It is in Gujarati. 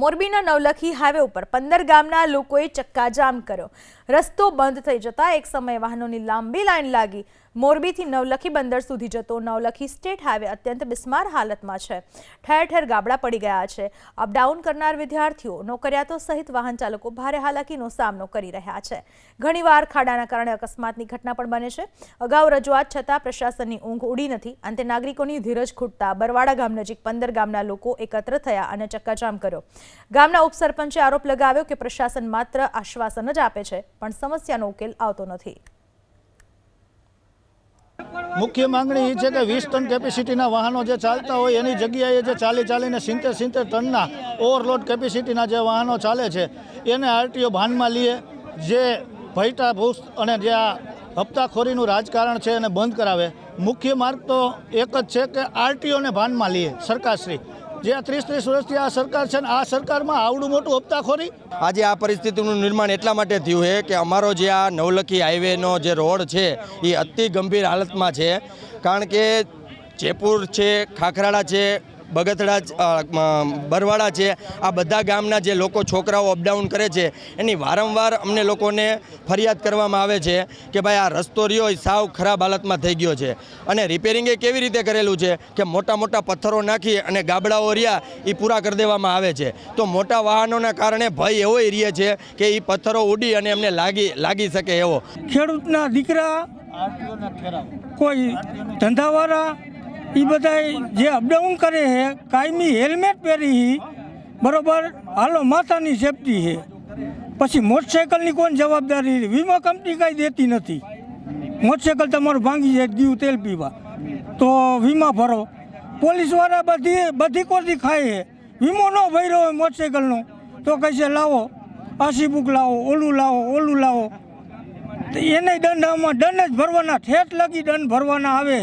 મોરબીના નવલખી હાઈવે ઉપર પંદર ગામના લોકોએ ચક્કાજામ કર્યો. રસ્તો બંધ થઈ જતા એક સમયે વાહનોની લાંબી લાઈન લાગી. મોરબીથી નવલખી બંદર સુધી જતો નવલખી સ્ટેટ હાઈવે અત્યંત બિસ્માર હાલતમાં છે. ઠેર ઠેર ગાબડા પડી ગયા છે. અપડાઉન કરનાર વિદ્યાર્થીઓ, નોકરિયાતો સહિત વાહન ચાલકો ભારે હાલાકીનો સામનો કરી રહ્યા છે. ઘણીવાર ખાડાના કારણે અકસ્માતની ઘટના પણ બને છે. અગાઉ રજૂઆત છતાં પ્રશાસનની ઊંઘ ઉડી નથી. અંતે નાગરિકોની ધીરજ ખૂટતા બરવાડા ગામ નજીક પંદર ગામના લોકો એકત્ર થયા અને ચક્કાજામ કર્યો. ગામના ઉપસરપંચે આરોપ લગાવ્યો કે પ્રશાસન માત્ર આશ્વાસન જ આપે છે, પણ સમસ્યાનો ઉકેલ આવતો નથી. મુખ્ય માંગણી એ છે કે વીસ ટન કેપેસિટીના વાહનો જે ચાલતા હોય એની જગ્યાએ જે ચાલી ચાલીને સિત્તેર સિત્તેર ટનના ઓવરલોડ કેપેસિટીના જે વાહનો ચાલે છે, એને આરટીઓ ભાનમાં લઈએ જે ભયટા ભૂસ અને જે આ હપ્તાખોરીનું રાજકારણ છે એને બંધ કરાવે. મુખ્ય માર્ગ તો એક જ છે કે આરટીઓને ભાનમાં લઈએ સરકારશ્રી. જે આ ત્રીસ ત્રીસ વર્ષથી આ સરકાર છે આ સરકારમાં આવડું મોટું હપ્તાખોરી. આજે આ પરિસ્થિતિનું નિર્માણ એટલા માટે થયું છે કે અમારો જે આ નવલખી હાઈવેનો જે રોડ છે, એ અતિ ગંભીર હાલતમાં છે. કારણ કે જયપુર છે, ખાખરાળા છે બગથડા બરવાડા છે. આ બધા ગામના જે લોકો છોકરાઓ અપડાઉન કરે છે, એની વારંવાર અમને લોકોને ફરિયાદ કરવામાં આવે છે કે ભાઈ આ રસ્તો રહ્યો, એ સાવ ખરાબ હાલતમાં થઈ ગયો છે. અને રિપેરિંગ એ કેવી રીતે કરેલું છે કે મોટા મોટા પથ્થરો નાખી અને ગાબડાઓ રહ્યા, એ પૂરા કરી દેવામાં આવે છે. તો મોટા વાહનોના કારણે ભય એવો રહે છે કે એ પથ્થરો ઉડી અને એમને લાગી લાગી શકે એવો. ખેડૂતના દીકરા કોઈ ધંધાવાળા એ બધા જે અપડાઉન કરે છે કાયમી હેલ્મેટ પહેરી બરોબર, હાલો માથાની સેફટી છે પછી મોટરસાયકલની કોણ જવાબદારી વીમા કંપની કાંઈ દેતી નથી. મોટરસાયકલ તમારું ભાંગી જાય ગયું તેલ પીવા. તો વીમા ભરો. પોલીસવાળા બધી બધી કોરથી ખાય છે વીમો ન ભર્યો હોય મોટરસાઇકલનો તો કહેશે, લાવો આસી બુક લાવો, ઓલું લાવો ઓલું લાવો. એને દંડ આમાં દંડ જ ભરવાના, ઠેઠ લગી દંડ ભરવાના આવે.